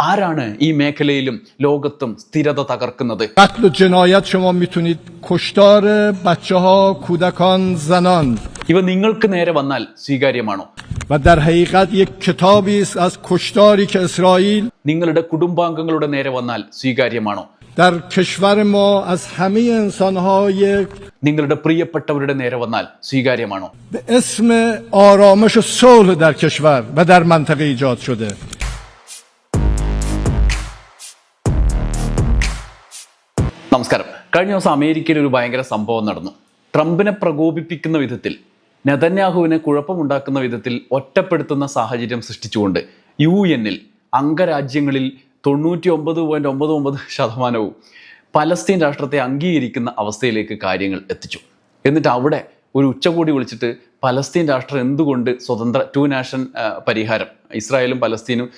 ആരാണ് ഈ മേഖലയിലും ലോകത്തും സ്ഥിരത തകർക്കുന്നത്? ഇവ നിങ്ങൾക്ക് നേരെ വന്നാൽ സ്വീകാര്യമാണോ? നിങ്ങളുടെ കുടുംബാംഗങ്ങളുടെ നേരെ വന്നാൽ സ്വീകാര്യമാണോ? നിങ്ങളുടെ പ്രിയപ്പെട്ടവരുടെ നേരെ വന്നാൽ സ്വീകാര്യമാണോ? നമസ്കാരം. കഴിഞ്ഞ ദിവസം അമേരിക്കയിൽ ഒരു ഭയങ്കര സംഭവം നടന്നു. ട്രംപിനെ പ്രകോപിപ്പിക്കുന്ന വിധത്തിൽ നെതന്യാഹുവിനെ കുഴപ്പമുണ്ടാക്കുന്ന വിധത്തിൽ ഒറ്റപ്പെടുത്തുന്ന സാഹചര്യം സൃഷ്ടിച്ചുകൊണ്ട് യു എന്നിൽ അംഗരാജ്യങ്ങളിൽ തൊണ്ണൂറ്റി ഒമ്പത് ഒമ്പത് ഒമ്പത് ശതമാനവും പലസ്തീൻ രാഷ്ട്രത്തെ അംഗീകരിക്കുന്ന അവസ്ഥയിലേക്ക് കാര്യങ്ങൾ എത്തിച്ചു. എന്നിട്ട് അവിടെ ഒരു ഉച്ചകോടി വിളിച്ചിട്ട് പലസ്തീൻ രാഷ്ട്രം എന്തുകൊണ്ട് സ്വതന്ത്ര ടു നാഷൻ പരിഹാരം ഇസ്രായേലും പലസ്തീനും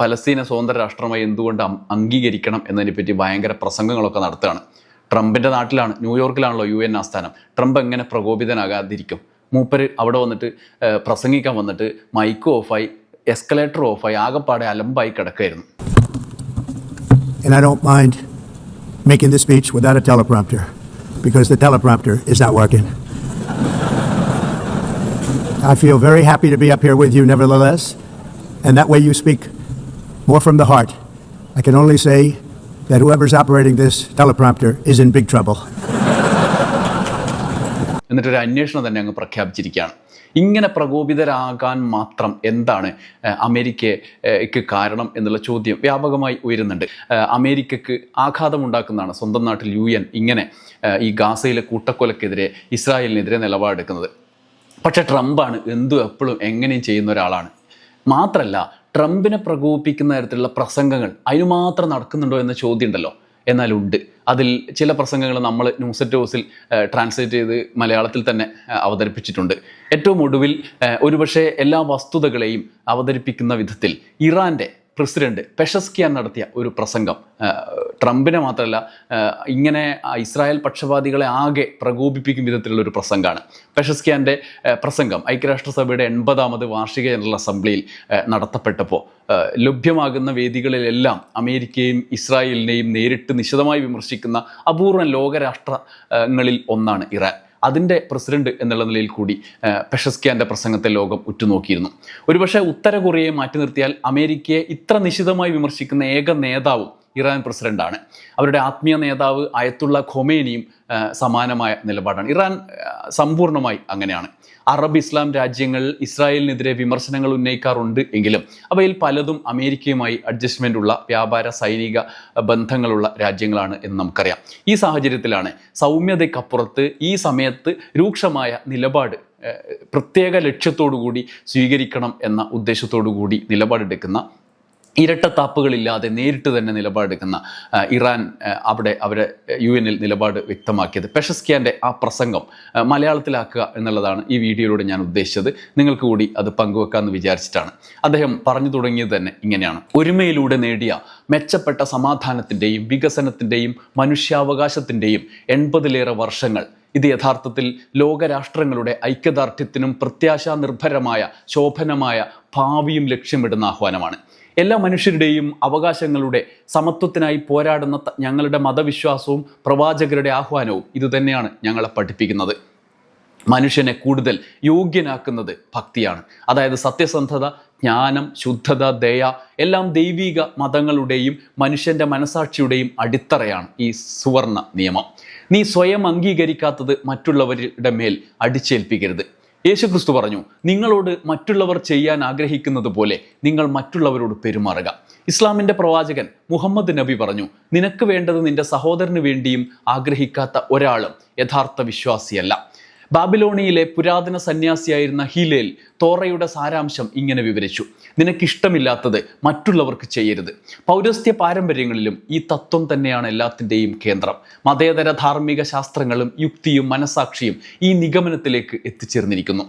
പലസ്തീനെ സ്വതന്ത്ര രാഷ്ട്രമായി എന്തുകൊണ്ട് അംഗീകരിക്കണം എന്നതിനെപ്പറ്റി ഭയങ്കര പ്രസംഗങ്ങളൊക്കെ നടത്തുകയാണ്. ട്രംപിന്റെ നാട്ടിലാണ് ന്യൂയോർക്കിലാണല്ലോ യു എൻ ആസ്ഥാനം. ട്രംപ് എങ്ങനെ പ്രകോപിതനാകാതിരിക്കും? മൂപ്പര് അവിടെ വന്നിട്ട് പ്രസംഗിക്കാൻ വന്നിട്ട് മൈക്ക് ഓഫായി എസ്കലേറ്റർ ഓഫായി ആകെപ്പാടെ അലമ്പായി കിടക്കുകയായിരുന്നു. And I don't mind making this speech without a teleprompter because the teleprompter is not working. I feel very happy to be up here with you, nevertheless, and that way you speak more from the heart. I can only say that whoever's operating this teleprompter is in big trouble. എന്നിട്ടൊരു അന്വേഷണം തന്നെ അങ്ങ് പ്രഖ്യാപിച്ചിരിക്കുകയാണ് ഇങ്ങനെ പ്രകോപിതരാകാൻ മാത്രം എന്താണ് അമേരിക്കയ്ക്ക് കാരണം എന്നുള്ള ചോദ്യം വ്യാപകമായി ഉയരുന്നുണ്ട് അമേരിക്കയ്ക്ക് ആഘാതമുണ്ടാക്കുന്നതാണ് സ്വന്തം നാട്ടിൽ യു എൻ ഇങ്ങനെ ഈ ഗാസയിലെ കൂട്ടക്കൊലക്കെതിരെ ഇസ്രായേലിനെതിരെ നിലപാടെടുക്കുന്നത് പക്ഷേ ട്രംപാണ് എന്തും എപ്പോഴും എങ്ങനെയും ചെയ്യുന്ന ഒരാളാണ് മാത്രമല്ല ട്രംപിനെ പ്രകോപിപ്പിക്കുന്ന തരത്തിലുള്ള പ്രസംഗങ്ങൾ അതിന് മാത്രം നടക്കുന്നുണ്ടോ എന്ന ചോദ്യം ഉണ്ടല്ലോ എന്നാലുണ്ട്. അതിൽ ചില പ്രസംഗങ്ങൾ നമ്മൾ ന്യൂസ് അറ്റ് ഹൗസിൽ ട്രാൻസ്ലേറ്റ് ചെയ്ത് മലയാളത്തിൽ തന്നെ അവതരിപ്പിച്ചിട്ടുണ്ട്. ഏറ്റവും ഒടുവിൽ ഒരുപക്ഷെ എല്ലാ വസ്തുതകളെയും അവതരിപ്പിക്കുന്ന വിധത്തിൽ ഇറാന്റെ പ്രസിഡന്റ് പെഷസ്കിയാൻ നടത്തിയ ഒരു പ്രസംഗം ട്രംപിനെ മാത്രമല്ല ഇങ്ങനെ ഇസ്രായേൽ പക്ഷപാതികളെ ആകെ പ്രകോപിപ്പിക്കും വിധത്തിലുള്ള ഒരു പ്രസംഗമാണ്. പെഷസ്കിയാന്റെ പ്രസംഗം ഐക്യരാഷ്ട്രസഭയുടെ എൺപതാമത് വാർഷിക ജനറൽ അസംബ്ലിയിൽ നടത്തപ്പെട്ടപ്പോൾ ലഭ്യമാകുന്ന വേദികളിലെല്ലാം അമേരിക്കയും ഇസ്രായേലിനെയും നേരിട്ട് നിശിതമായി വിമർശിക്കുന്ന അപൂർവം ലോകരാഷ്ട്രങ്ങളിൽ ഒന്നാണ് ഇറാൻ. അതിന്റെ പ്രസിഡന്റ് എന്നുള്ള നിലയിൽ കൂടി പെഷസ്കിയാന്റെ പ്രസംഗത്തെ ലോകം ഉറ്റുനോക്കിയിരുന്നു. ഒരുപക്ഷെ ഉത്തര കൊറിയയെ മാറ്റി നിർത്തിയാൽ അമേരിക്കയെ ഇത്ര നിശിതമായി വിമർശിക്കുന്ന ഏക നേതാവും ഇറാൻ പ്രസിഡന്റാണ്. അവരുടെ ആത്മീയ നേതാവ് അയത്തുള്ള ഖൊമേനിയും സമാനമായ നിലപാടാണ്. ഇറാൻ സമ്പൂർണമായി അങ്ങനെയാണ്. അറബ് ഇസ്ലാം രാജ്യങ്ങൾ ഇസ്രായേലിനെതിരെ വിമർശനങ്ങൾ ഉന്നയിക്കാറുണ്ട് എങ്കിലും അവയിൽ പലതും അമേരിക്കയുമായി അഡ്ജസ്റ്റ്മെന്റ് ഉള്ള വ്യാപാര സൈനിക ബന്ധങ്ങളുള്ള രാജ്യങ്ങളാണ് എന്ന് നമുക്കറിയാം. ഈ സാഹചര്യത്തിലാണ് സൗമ്യതയ്ക്കപ്പുറത്ത് ഈ സമയത്ത് രൂക്ഷമായ നിലപാട് പ്രത്യേക ലക്ഷ്യത്തോടു കൂടി സ്വീകരിക്കണം എന്ന ഉദ്ദേശത്തോടു കൂടി നിലപാടെടുക്കുന്ന ഇരട്ടത്താപ്പുകളില്ലാതെ നേരിട്ട് തന്നെ നിലപാടെടുക്കുന്ന ഇറാൻ അവിടെ അവരെ യു എനിൽ നിലപാട് വ്യക്തമാക്കിയത്. പെഷസ്കിയാന്റെ ആ പ്രസംഗം മലയാളത്തിലാക്കുക എന്നുള്ളതാണ് ഈ വീഡിയോയിലൂടെ ഞാൻ ഉദ്ദേശിച്ചത്. നിങ്ങൾക്ക് കൂടി അത് പങ്കുവെക്കാമെന്ന് വിചാരിച്ചിട്ടാണ്. അദ്ദേഹം പറഞ്ഞു തുടങ്ങിയത് തന്നെ ഇങ്ങനെയാണ്. ഒരുമയിലൂടെ നേടിയ മെച്ചപ്പെട്ട സമാധാനത്തിന്റെയും വികസനത്തിന്റെയും മനുഷ്യാവകാശത്തിന്റെയും എൺപതിലേറെ വർഷങ്ങൾ ഇത് യഥാർത്ഥത്തിൽ ലോകരാഷ്ട്രങ്ങളുടെ ഐക്യദാർഢ്യത്തിനും പ്രത്യാശാ നിർഭരമായ ശോഭനമായ ഭാവിയും ലക്ഷ്യമിടുന്ന ആഹ്വാനമാണ്. എല്ലാ മനുഷ്യരുടെയും അവകാശങ്ങളുടെ സമത്വത്തിനായി പോരാടുന്ന ഞങ്ങളുടെ മതവിശ്വാസവും പ്രവാചകരുടെ ആഹ്വാനവും ഇതുതന്നെയാണ് ഞങ്ങളെ പഠിപ്പിക്കുന്നത്. മനുഷ്യനെ കൂടുതൽ യോഗ്യനാക്കുന്നത് ഭക്തിയാണ്. അതായത് സത്യസന്ധത ജ്ഞാനം ശുദ്ധത ദയ എല്ലാം ദൈവിക മതങ്ങളുടെയും മനുഷ്യന്റെ മനസാക്ഷിയുടെയും അടിത്തറയാണ് ഈ സുവർണ നിയമം. നീ സ്വയം അംഗീകരിക്കാത്തത് മറ്റുള്ളവരുടെ മേൽ അടിച്ചേൽപ്പിക്കരുത്. യേശുക്രിസ്തു പറഞ്ഞു നിങ്ങളോട് മറ്റുള്ളവർ ചെയ്യാൻ ആഗ്രഹിക്കുന്നത് പോലെ നിങ്ങൾ മറ്റുള്ളവരോട് പെരുമാറുക. ഇസ്ലാമിന്റെ പ്രവാചകൻ മുഹമ്മദ് നബി പറഞ്ഞു നിനക്ക് വേണ്ടത് നിന്റെ സഹോദരന് വേണ്ടിയും ആഗ്രഹിക്കാത്ത ഒരാളും യഥാർത്ഥ വിശ്വാസിയല്ല. ബാബിലോണിയിലെ പുരാതന സന്യാസിയായിരുന്ന ഹീലേൽ തോറയുടെ സാരാംശം ഇങ്ങനെ വിവരിച്ചു. നിനക്കിഷ്ടമില്ലാത്തത് മറ്റുള്ളവർക്ക് ചെയ്യരുത്. പൗരസ്ത്യ പാരമ്പര്യങ്ങളിലും ഈ തത്വം തന്നെയാണ് എല്ലാത്തിന്റെയും കേന്ദ്രം. മതേതര ധാർമ്മിക ശാസ്ത്രങ്ങളും യുക്തിയും മനസാക്ഷിയും ഈ നിഗമനത്തിലേക്ക് എത്തിച്ചേർന്നിരിക്കുന്നു.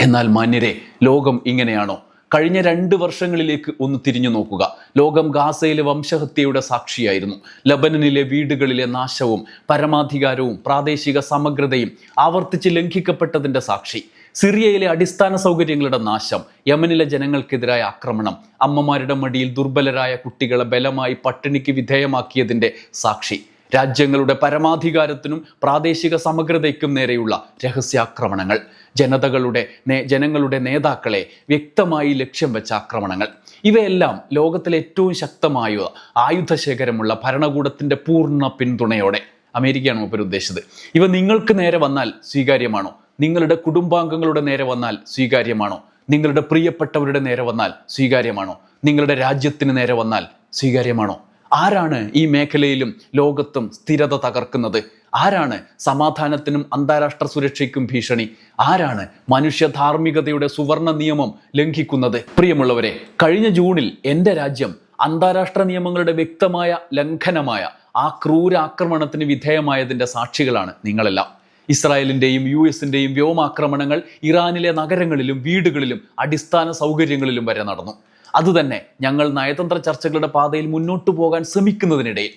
എന്നാൽ മാന്യരെ ലോകം ഇങ്ങനെയാണോ? കഴിഞ്ഞ രണ്ട് വർഷങ്ങളിലേക്ക് ഒന്ന് തിരിഞ്ഞു നോക്കുക. ലോകം ഗാസയിലെ വംശഹത്യയുടെ സാക്ഷിയായിരുന്നു. ലബനനിലെ വീടുകളിലെ നാശവും പരമാധികാരവും പ്രാദേശിക സമഗ്രതയും ആവർത്തിച്ച് ലംഘിക്കപ്പെട്ടതിന്റെ സാക്ഷി. സിറിയയിലെ അടിസ്ഥാന സൗകര്യങ്ങളുടെ നാശം യമനിലെ ജനങ്ങൾക്കെതിരായ ആക്രമണം അമ്മമാരുടെ മടിയിൽ ദുർബലരായ കുട്ടികളെ ബലമായി പട്ടിണിക്ക് വിധേയമാക്കിയതിന്റെ സാക്ഷി. രാജ്യങ്ങളുടെ പരമാധികാരത്തിനും പ്രാദേശിക സമഗ്രതയ്ക്കും നേരെയുള്ള രഹസ്യാക്രമണങ്ങൾ. ജനതകളുടെ ജനങ്ങളുടെ നേതാക്കളെ വ്യക്തമായി ലക്ഷ്യം വെച്ച ആക്രമണങ്ങൾ. ഇവയെല്ലാം ലോകത്തിലെ ഏറ്റവും ശക്തമായ ആയുധശേഖരമുള്ള ഭരണകൂടത്തിന്റെ പൂർണ പിന്തുണയോടെ അമേരിക്കയാണ് മൂപ്പർ ഉദ്ദേശിച്ചത്. ഇവ നിങ്ങൾക്ക് നേരെ വന്നാൽ സ്വീകാര്യമാണോ? നിങ്ങളുടെ കുടുംബാംഗങ്ങളുടെ നേരെ വന്നാൽ സ്വീകാര്യമാണോ? നിങ്ങളുടെ പ്രിയപ്പെട്ടവരുടെ നേരെ വന്നാൽ സ്വീകാര്യമാണോ? നിങ്ങളുടെ രാജ്യത്തിന് നേരെ വന്നാൽ സ്വീകാര്യമാണോ? ആരാണ് ഈ മേഖലയിലും ലോകത്തും സ്ഥിരത തകർക്കുന്നത്? ആരാണ് സമാധാനത്തിനും അന്താരാഷ്ട്ര സുരക്ഷയ്ക്കും ഭീഷണി? ആരാണ് മനുഷ്യ ധാർമ്മികതയുടെ സുവർണ നിയമം ലംഘിക്കുന്നത്? പ്രിയമുള്ളവരെ കഴിഞ്ഞ ജൂണിൽ എന്റെ രാജ്യം അന്താരാഷ്ട്ര നിയമങ്ങളുടെ വ്യക്തമായ ലംഘനമായ ആ ക്രൂര ആക്രമണത്തിന് വിധേയമായതിന്റെ സാക്ഷികളാണ് നിങ്ങളെല്ലാം. ഇസ്രായേലിന്റെയും യു എസിന്റെയും വ്യോമാക്രമണങ്ങൾ ഇറാനിലെ നഗരങ്ങളിലും വീടുകളിലും അടിസ്ഥാന സൗകര്യങ്ങളിലും വരെ നടന്നു. അതുതന്നെ ഞങ്ങൾ നയതന്ത്ര ചർച്ചകളുടെ പാതയിൽ മുന്നോട്ടു പോകാൻ ശ്രമിക്കുന്നതിനിടയിൽ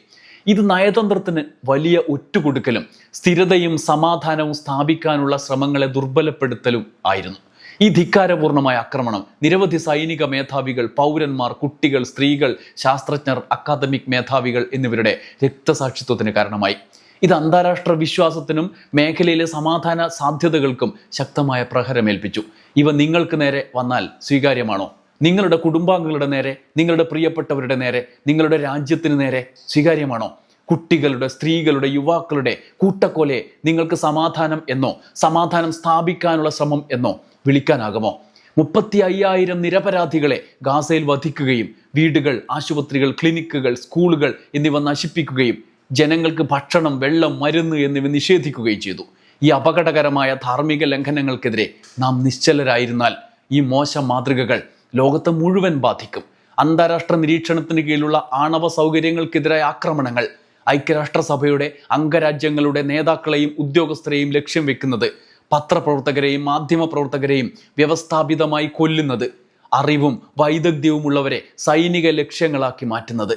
ഇത് നയതന്ത്രത്തിന് വലിയ ഒറ്റുകൊടുക്കലും സ്ഥിരതയും സമാധാനവും സ്ഥാപിക്കാനുള്ള ശ്രമങ്ങളെ ദുർബലപ്പെടുത്തലും ആയിരുന്നു. ഈ ധിക്കാരപൂർണമായ ആക്രമണം നിരവധി സൈനിക മേധാവികൾ പൗരന്മാർ കുട്ടികൾ സ്ത്രീകൾ ശാസ്ത്രജ്ഞർ അക്കാദമിക് മേധാവികൾ എന്നിവരുടെ രക്തസാക്ഷിത്വത്തിന് കാരണമായി. ഇത് അന്താരാഷ്ട്ര വിശ്വാസത്തിനും മേഖലയിലെ സമാധാന സാധ്യതകൾക്കും ശക്തമായ പ്രഹരമേൽപ്പിച്ചു. ഇവ നിങ്ങൾക്ക് നേരെ വന്നാൽ സ്വീകാര്യമാണോ? നിങ്ങളുടെ കുടുംബാംഗങ്ങളുടെ നേരെ നിങ്ങളുടെ പ്രിയപ്പെട്ടവരുടെ നേരെ നിങ്ങളുടെ രാജ്യത്തിന് നേരെ സ്വീകാര്യമാണോ? കുട്ടികളുടെ സ്ത്രീകളുടെ യുവാക്കളുടെ കൂട്ടക്കൊലയെ നിങ്ങൾക്ക് സമാധാനം എന്നോ സമാധാനം സ്ഥാപിക്കാനുള്ള ശ്രമം എന്നോ വിളിക്കാനാകുമോ? മുപ്പത്തി അയ്യായിരം നിരപരാധികളെ ഗാസയിൽ വധിക്കുകയും വീടുകൾ ആശുപത്രികൾ ക്ലിനിക്കുകൾ സ്കൂളുകൾ എന്നിവ നശിപ്പിക്കുകയും ജനങ്ങൾക്ക് ഭക്ഷണം വെള്ളം മരുന്ന് എന്നിവ നിഷേധിക്കുകയും ചെയ്തു. ഈ അപകടകരമായ ധാർമ്മിക ലംഘനങ്ങൾക്കെതിരെ നാം നിശ്ചലരായിരുന്നാൽ ഈ മോശം മാതൃകകൾ ലോകത്തെ മുഴുവൻ ബാധിക്കും. അന്താരാഷ്ട്ര നിരീക്ഷണത്തിന് കീഴിലുള്ള ആണവ സൗകര്യങ്ങൾക്കെതിരായ ആക്രമണങ്ങൾ ഐക്യരാഷ്ട്രസഭയുടെ അംഗരാജ്യങ്ങളുടെ നേതാക്കളെയും ഉദ്യോഗസ്ഥരെയും ലക്ഷ്യം വെക്കുന്നത് പത്രപ്രവർത്തകരെയും മാധ്യമപ്രവർത്തകരെയും വ്യവസ്ഥാപിതമായി കൊല്ലുന്നത് അറിവും വൈദഗ്ധ്യവുമുള്ളവരെ സൈനിക ലക്ഷ്യങ്ങളാക്കി മാറ്റുന്നത്.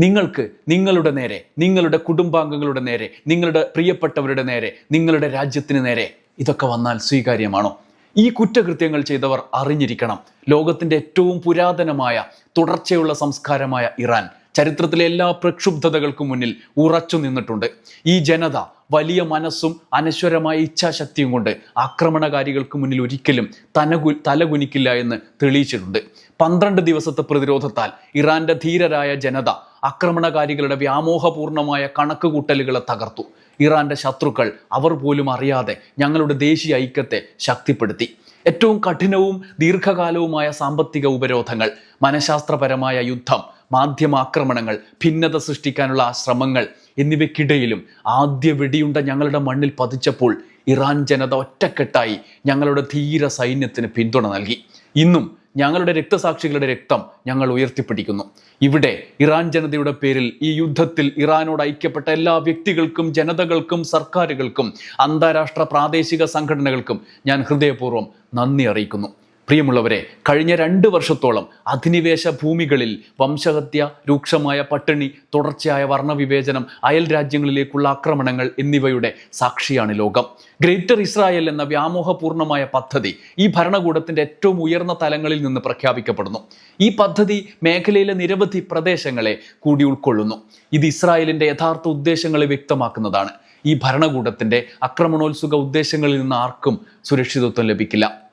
നിങ്ങൾക്ക് നിങ്ങളുടെ നേരെ നിങ്ങളുടെ കുടുംബാംഗങ്ങളുടെ നേരെ നിങ്ങളുടെ പ്രിയപ്പെട്ടവരുടെ നേരെ നിങ്ങളുടെ രാജ്യത്തിന് നേരെ ഇതൊക്കെ വന്നാൽ സ്വീകാര്യമാണോ? ഈ കുറ്റകൃത്യങ്ങൾ ചെയ്തവർ അറിഞ്ഞിരിക്കണം. ലോകത്തിന്റെ ഏറ്റവും പുരാതനമായ തുടർച്ചയുള്ള സംസ്കാരമായ ഇറാൻ ചരിത്രത്തിലെ എല്ലാ പ്രക്ഷുബ്ധതകൾക്കും മുന്നിൽ ഉറച്ചു നിന്നിട്ടുണ്ട്. ഈ ജനത വലിയ മനസ്സും അനശ്വരമായ ഇച്ഛാശക്തിയും കൊണ്ട് ആക്രമണകാരികൾക്ക് മുന്നിൽ ഒരിക്കലും തനകു തലകുനിക്കില്ല എന്ന് തെളിയിച്ചിട്ടുണ്ട്. പന്ത്രണ്ട് ദിവസത്തെ പ്രതിരോധത്താൽ ഇറാന്റെ ധീരരായ ജനത ആക്രമണകാരികളുടെ വ്യാമോഹപൂർണമായ കണക്കുകൂട്ടലുകളെ തകർത്തു. ഇറാന്റെ ശത്രുക്കൾ അവർ പോലും അറിയാതെ ഞങ്ങളുടെ ദേശീയ ഐക്യത്തെ ശക്തിപ്പെടുത്തി. ഏറ്റവും കഠിനവും ദീർഘകാലവുമായ സാമ്പത്തിക ഉപരോധങ്ങൾ മനഃശാസ്ത്രപരമായ യുദ്ധം മാധ്യമാക്രമണങ്ങൾ ഭിന്നത സൃഷ്ടിക്കാനുള്ള ശ്രമങ്ങൾ എന്നിവയ്ക്കിടയിലും ആദ്യ വെടിയുണ്ട ഞങ്ങളുടെ മണ്ണിൽ പതിച്ചപ്പോൾ ഇറാൻ ജനത ഒറ്റക്കെട്ടായി ഞങ്ങളുടെ ധീര സൈന്യത്തിന് പിന്തുണ നൽകി. ഇന്നും ഞങ്ങളുടെ രക്തസാക്ഷികളുടെ രക്തം ഞങ്ങൾ ഉയർത്തിപ്പിടിക്കുന്നു. ഇവിടെ ഇറാൻ ജനതയുടെ പേരിൽ ഈ യുദ്ധത്തിൽ ഇറാനോട് ഐക്യപ്പെട്ട എല്ലാ വ്യക്തികൾക്കും ജനതകൾക്കും സർക്കാരുകൾക്കും അന്താരാഷ്ട്ര പ്രാദേശിക സംഘടനകൾക്കും ഞാൻ ഹൃദയപൂർവം നന്ദി അറിയിക്കുന്നു. പ്രിയമുള്ളവരെ കഴിഞ്ഞ രണ്ട് വർഷത്തോളം അധിനിവേശ ഭൂമികളിൽ വംശഹത്യ രൂക്ഷമായ പട്ടിണി തുടർച്ചയായ വർണവിവേചനം അയൽ രാജ്യങ്ങളിലേക്കുള്ള ആക്രമണങ്ങൾ എന്നിവയുടെ സാക്ഷിയാണ് ലോകം. ഗ്രേറ്റർ ഇസ്രായേൽ എന്ന വ്യാമോഹപൂർണമായ പദ്ധതി ഈ ഭരണകൂടത്തിന്റെ ഏറ്റവും ഉയർന്ന തലങ്ങളിൽ നിന്ന് പ്രഖ്യാപിക്കപ്പെടുന്നു. ഈ പദ്ധതി മേഖലയിലെ നിരവധി പ്രദേശങ്ങളെ കൂടി ഉൾക്കൊള്ളുന്നു. ഇത് ഇസ്രായേലിന്റെ യഥാർത്ഥ ഉദ്ദേശങ്ങളെ വ്യക്തമാക്കുന്നതാണ്. ഈ ഭരണകൂടത്തിന്റെ ആക്രമണോത്സുക ഉദ്ദേശങ്ങളിൽ നിന്ന് ആർക്കും സുരക്ഷിതത്വം ലഭിക്കില്ല.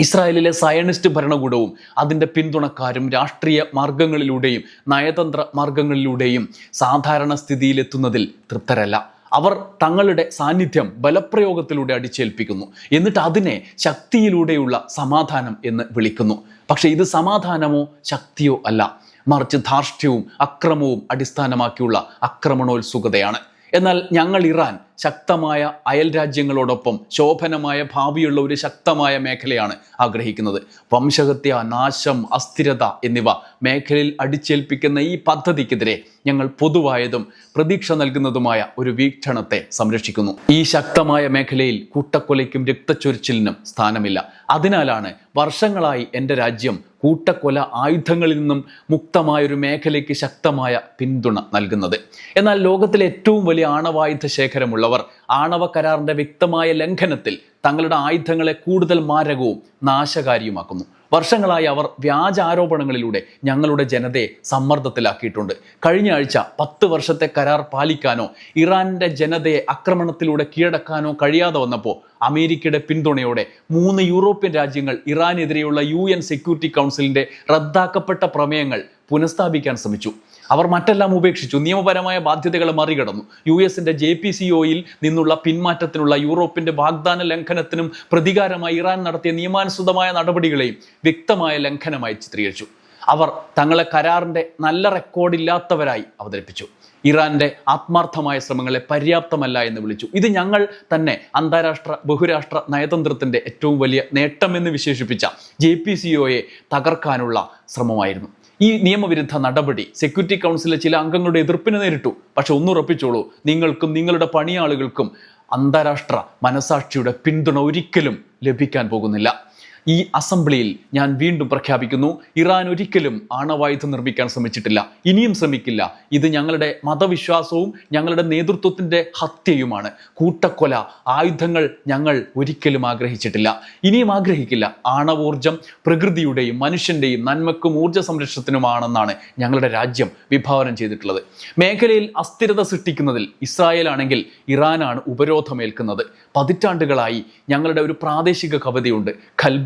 ഇസ്രായേലിലെ സയനിസ്റ്റ് ഭരണകൂടവും അതിന്റെ പിന്തുണക്കാരും രാഷ്ട്രീയ മാർഗങ്ങളിലൂടെയും നയതന്ത്ര മാർഗങ്ങളിലൂടെയും സാധാരണ സ്ഥിതിയിലെത്തുന്നതിൽ തൃപ്തരല്ല. അവർ തങ്ങളുടെ സാന്നിധ്യം ബലപ്രയോഗത്തിലൂടെ അടിച്ചേൽപ്പിക്കുന്നു. എന്നിട്ട് അതിനെ ശക്തിയിലൂടെയുള്ള സമാധാനം എന്ന് വിളിക്കുന്നു. പക്ഷേ ഇത് സമാധാനമോ ശക്തിയോ അല്ല. മറിച്ച് ധാർഷ്ട്യവും അക്രമവും അടിസ്ഥാനമാക്കിയുള്ള അക്രമണോത്സുകതയാണ്. എന്നാൽ ഞങ്ങൾ ഇറാൻ ശക്തമായ അയൽ രാജ്യങ്ങളോടൊപ്പം ശോഭനമായ ഭാവിയുള്ള ഒരു ശക്തമായ മേഖലയാണ് ആഗ്രഹിക്കുന്നത്. വംശഹത്യ നാശം അസ്ഥിരത എന്നിവ മേഖലയിൽ അടിച്ചേൽപ്പിക്കുന്ന ഈ പദ്ധതിക്കെതിരെ ഞങ്ങൾ പൊതുവായതും പ്രതീക്ഷ നൽകുന്നതുമായ ഒരു വീക്ഷണത്തെ സംരക്ഷിക്കുന്നു. ഈ ശക്തമായ മേഖലയിൽ കൂട്ടക്കൊലയ്ക്കും രക്തച്ചൊരിച്ചിലിനും സ്ഥാനമില്ല. അതിനാലാണ് വർഷങ്ങളായി എന്റെ രാജ്യം കൂട്ടക്കൊല ആയുധങ്ങളിൽ നിന്നും മുക്തമായൊരു മേഖലയ്ക്ക് ശക്തമായ പിന്തുണ നൽകുന്നത്. എന്നാൽ ലോകത്തിലെ ഏറ്റവും വലിയ ആണവായുധ ശേഖരമുള്ളവർ ആണവ കരാറിന്റെ വ്യക്തമായ ലംഘനത്തിൽ തങ്ങളുടെ ആയുധങ്ങളെ കൂടുതൽ മാരകവും നാശകാരിയുമാക്കുന്നു. വർഷങ്ങളായി അവർ വ്യാജ ആരോപണങ്ങളിലൂടെ ഞങ്ങളുടെ ജനതയെ സമ്മർദ്ദത്തിലാക്കിയിട്ടുണ്ട്. കഴിഞ്ഞ ആഴ്ച പത്ത് വർഷത്തെ കരാർ പാലിക്കാനോ ഇറാന്റെ ജനതയെ ആക്രമണത്തിലൂടെ കീഴടക്കാനോ കഴിയാതെ വന്നപ്പോൾ അമേരിക്കയുടെ പിന്തുണയോടെ മൂന്ന് യൂറോപ്യൻ രാജ്യങ്ങൾ ഇറാനെതിരെയുള്ള യു സെക്യൂരിറ്റി കൗൺസിലിന്റെ റദ്ദാക്കപ്പെട്ട പ്രമേയങ്ങൾ പുനഃസ്ഥാപിക്കാൻ ശ്രമിച്ചു. അവർ മറ്റെല്ലാം ഉപേക്ഷിച്ചു. നിയമപരമായ ബാധ്യതകളെ മറികടന്നു. യു എസിന്റെ ജെ പി സി ഒയിൽ നിന്നുള്ള പിന്മാറ്റത്തിനുള്ള യൂറോപ്പിന്റെ വാഗ്ദാന ലംഘനത്തിനും പ്രതികാരമായി ഇറാൻ നടത്തിയ നിയമാനുസൃതമായ നടപടികളെയും വ്യക്തമായ ലംഘനമായി ചിത്രീകരിച്ചു. അവർ തങ്ങളെ കരാറിന്റെ നല്ല റെക്കോർഡ് ഇല്ലാത്തവരായി അവതരിപ്പിച്ചു. ഇറാന്റെ ആത്മാർത്ഥമായ ശ്രമങ്ങളെ പര്യാപ്തമല്ല എന്ന് വിളിച്ചു. ഇത് ഞങ്ങൾ തന്നെ അന്താരാഷ്ട്ര ബഹുരാഷ്ട്ര നയതന്ത്രത്തിന്റെ ഏറ്റവും വലിയ നേട്ടമെന്ന് വിശേഷിപ്പിച്ച ജെ പി സി ഒയെ തകർക്കാനുള്ള ശ്രമമായിരുന്നു. ഈ നിയമവിരുദ്ധ നടപടി സെക്യൂരിറ്റി കൗൺസിലെ ചില അംഗങ്ങളുടെ എതിർപ്പിനെ നേരിട്ടു. പക്ഷെ ഒന്നുറപ്പിച്ചോളൂ നിങ്ങൾക്കും നിങ്ങളുടെ പണിയാളുകൾക്കും അന്താരാഷ്ട്ര മനസാക്ഷിയുടെ പിന്തുണ ഒരിക്കലും ലഭിക്കാൻ പോകുന്നില്ല. ഈ അസംബ്ലിയിൽ ഞാൻ വീണ്ടും പ്രഖ്യാപിക്കുന്നു ഇറാൻ ഒരിക്കലും ആണവായുധം നിർമ്മിക്കാൻ ശ്രമിച്ചിട്ടില്ല. ഇനിയും ശ്രമിക്കില്ല. ഇത് ഞങ്ങളുടെ മതവിശ്വാസവും ഞങ്ങളുടെ നേതൃത്വത്തിന്റെ ഹത്യയുമാണ്. കൂട്ടക്കൊല ആയുധങ്ങൾ ഞങ്ങൾ ഒരിക്കലും ആഗ്രഹിച്ചിട്ടില്ല. ഇനിയും ആഗ്രഹിക്കില്ല. ആണവോർജം പ്രകൃതിയുടെയും മനുഷ്യന്റെയും നന്മക്കും ഊർജ സംരക്ഷണത്തിനുമാണെന്നാണ് ഞങ്ങളുടെ രാജ്യം വിഭാവനം ചെയ്തിട്ടുള്ളത്. മേഖലയിൽ അസ്ഥിരത സൃഷ്ടിക്കുന്നതിൽ ഇസ്രായേൽ ആണെങ്കിൽ ഇറാനാണ് ഉപരോധമേൽക്കുന്നത്. പതിറ്റാണ്ടുകളായി ഞങ്ങളുടെ ഒരു പ്രാദേശിക കവിതയുണ്ട്.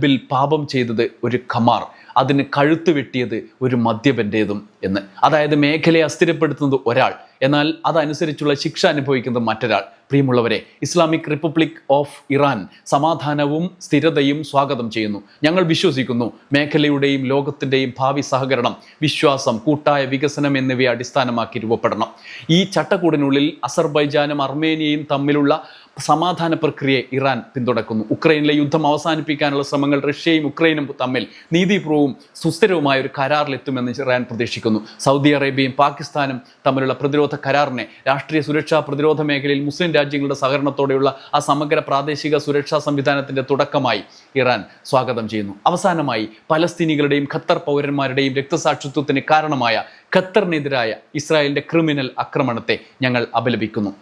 ഖൽബിൽ പാപം ചെയ്തത് ഒരു കമാർ അതിന് കഴുത്ത് വെട്ടിയത് ഒരു മദ്യപന്റേതും എന്ന്. അതായത് മേഖലയെ അസ്ഥിരപ്പെടുത്തുന്നത് ഒരാൾ. എന്നാൽ അതനുസരിച്ചുള്ള ശിക്ഷ അനുഭവിക്കുന്നത് മറ്റൊരാൾ. പ്രിയമുള്ളവരെ ഇസ്ലാമിക് റിപ്പബ്ലിക് ഓഫ് ഇറാൻ സമാധാനവും സ്ഥിരതയും സ്വാഗതം ചെയ്യുന്നു. ഞങ്ങൾ വിശ്വസിക്കുന്നു മേഖലയുടെയും ലോകത്തിന്റെയും ഭാവി സഹകരണം വിശ്വാസം കൂട്ടായ വികസനം എന്നിവയെ അടിസ്ഥാനമാക്കി രൂപപ്പെടണം. ഈ ചട്ടക്കൂടിനുള്ളിൽ അസർബൈജാനും അർമേനിയയും തമ്മിലുള്ള സമാധാന പ്രക്രിയയെ ഇറാൻ പിന്തുണക്കുന്നു ഉക്രൈനിലെ യുദ്ധം അവസാനിപ്പിക്കാനുള്ള ശ്രമങ്ങൾ റഷ്യയും ഉക്രൈനും തമ്മിൽ നീതിപൂർവവും സുസ്ഥിരവുമായ ഒരു കരാറിലെത്തുമെന്ന് ഇറാൻ പ്രതീക്ഷിക്കുന്നു. സൗദി അറേബ്യയും പാകിസ്ഥാനും തമ്മിലുള്ള പ്രതിരോധ കരാറിനെ രാഷ്ട്രീയ സുരക്ഷാ പ്രതിരോധ മേഖലയിൽ മുസ്ലിം രാജ്യങ്ങളുടെ സഹകരണത്തോടെയുള്ള ആ സമഗ്ര പ്രാദേശിക സുരക്ഷാ സംവിധാനത്തിന്റെ തുടക്കമായി ഇറാൻ സ്വാഗതം ചെയ്യുന്നു. അവസാനമായി പലസ്തീനികളുടെയും ഖത്തർ പൗരന്മാരുടെയും രക്തസാക്ഷിത്വത്തിന് കാരണമായ ഖത്തറിനെതിരായ ഇസ്രായേലിന്റെ ക്രിമിനൽ ആക്രമണത്തെ ഞങ്ങൾ അപലപിക്കുന്നു.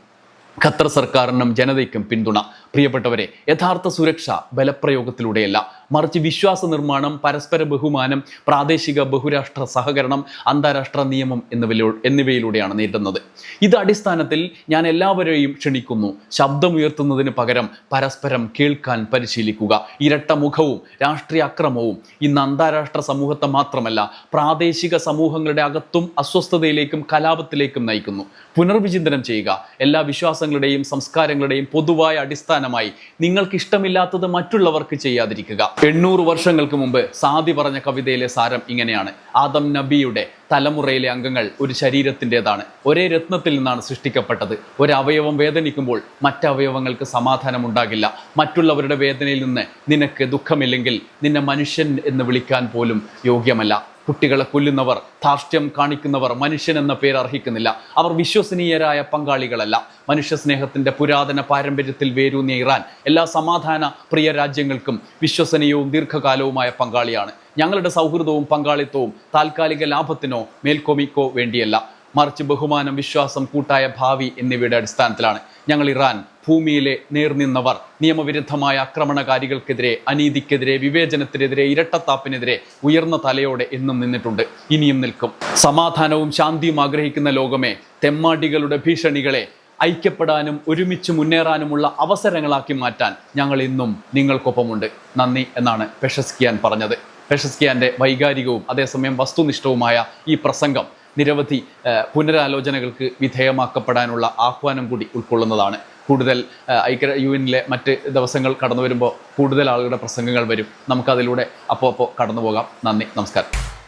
ഖത്തർ സർക്കാരിനും ജനതയ്ക്കും പിന്തുണ. പ്രിയപ്പെട്ടവരെ യഥാർത്ഥ സുരക്ഷ ബലപ്രയോഗത്തിലൂടെയല്ല. മറിച്ച് വിശ്വാസ നിർമ്മാണം പരസ്പര ബഹുമാനം പ്രാദേശിക ബഹുരാഷ്ട്ര സഹകരണം അന്താരാഷ്ട്ര നിയമം എന്നിവയിലൂ എന്നിവയിലൂടെയാണ് നേരിടുന്നത്. ഇത് അടിസ്ഥാനത്തിൽ ഞാൻ എല്ലാവരെയും ക്ഷണിക്കുന്നു. ശബ്ദമുയർത്തുന്നതിന് പകരം പരസ്പരം കേൾക്കാൻ പരിശീലിക്കുക. ഇരട്ട മുഖവും രാഷ്ട്രീയ അക്രമവും ഇന്ന് അന്താരാഷ്ട്ര സമൂഹത്തെ മാത്രമല്ല പ്രാദേശിക സമൂഹങ്ങളുടെ അകത്തും അസ്വസ്ഥതയിലേക്കും കലാപത്തിലേക്കും നയിക്കുന്നു. പുനർവിചിന്തനം ചെയ്യുക. എല്ലാ വിശ്വാസങ്ങളുടെയും സംസ്കാരങ്ങളുടെയും പൊതുവായ അടിസ്ഥാനമായി നിങ്ങൾക്ക് ഇഷ്ടമില്ലാത്തത് മറ്റുള്ളവർക്ക് ചെയ്യാതിരിക്കുക. എണ്ണൂറ് വർഷങ്ങൾക്ക് മുമ്പ് സാദി പറഞ്ഞ കവിതയിലെ സാരം ഇങ്ങനെയാണ്. ആദം നബിയുടെ തലമുറയിലെ അംഗങ്ങൾ ഒരു ശരീരത്തിന്റെതാണ്. ഒരേ രത്നത്തിൽ നിന്നാണ് സൃഷ്ടിക്കപ്പെട്ടത്. ഒരവയവം വേദനിക്കുമ്പോൾ മറ്റവയവങ്ങൾക്ക് സമാധാനം ഉണ്ടാകില്ല മറ്റുള്ളവരുടെ വേദനയിൽ നിന്ന് നിനക്ക് ദുഃഖമില്ലെങ്കിൽ നിന്നെ മനുഷ്യൻ എന്ന് വിളിക്കാൻ പോലും യോഗ്യമല്ല. കുട്ടികളെ കൊല്ലുന്നവർ ധാർഷ്ട്യം കാണിക്കുന്നവർ മനുഷ്യൻ എന്ന പേര് അർഹിക്കുന്നില്ല. അവർ വിശ്വസനീയരായ പങ്കാളികളല്ല. മനുഷ്യ സ്നേഹത്തിന്റെ പുരാതന പാരമ്പര്യത്തിൽ വേരൂന്നിയ ഇറാൻ എല്ലാ സമാധാന പ്രിയ രാജ്യങ്ങൾക്കും വിശ്വസനീയവും ദീർഘകാലവുമായ പങ്കാളിയാണ്. ഞങ്ങളുടെ സൗഹൃദവും പങ്കാളിത്തവും താൽക്കാലിക ലാഭത്തിനോ മേൽക്കോമിക്കോ വേണ്ടിയല്ല. മറിച്ച് ബഹുമാനം വിശ്വാസം കൂട്ടായ ഭാവി എന്നിവയുടെ അടിസ്ഥാനത്തിലാണ് ഞങ്ങൾ ഇറാൻ ഭൂമിയിലെ നേർനിന്നവർ. നിയമവിരുദ്ധമായ ആക്രമണകാരികൾക്കെതിരെ അനീതിക്കെതിരെ വിവേചനത്തിനെതിരെ ഇരട്ടത്താപ്പിനെതിരെ ഉയർന്ന തലയോടെ എന്നും നിന്നിട്ടുണ്ട്. ഇനിയും നിൽക്കും. സമാധാനവും ശാന്തിയും ആഗ്രഹിക്കുന്ന ലോകമേ തെമ്മാടികളുടെ ഭീഷണികളെ ഐക്യപ്പെടാനും ഒരുമിച്ച് മുന്നേറാനുമുള്ള അവസരങ്ങളാക്കി മാറ്റാൻ ഞങ്ങൾ ഇന്നും നിങ്ങൾക്കൊപ്പമുണ്ട്. നന്ദി എന്നാണ് പെഷസ്കിയാൻ പറഞ്ഞത്. പെഷസ്കിയാന്റെ വൈകാരികവും അതേസമയം വസ്തുനിഷ്ഠവുമായ ഈ പ്രസംഗം നിരവധി പുനരാലോചനകൾക്ക് വിധേയമാക്കപ്പെടാനുള്ള ആഹ്വാനം കൂടി ഉൾക്കൊള്ളുന്നതാണ്. കൂടുതൽ ഐക്യ യു എനിലെ മറ്റ് ദിവസങ്ങൾ കടന്നു വരുമ്പോൾ കൂടുതൽ ആളുകളുടെ പ്രസംഗങ്ങൾ വരും. നമുക്കതിലൂടെ അപ്പോൾ അപ്പോൾ കടന്നു പോകാം നന്ദി നമസ്കാരം.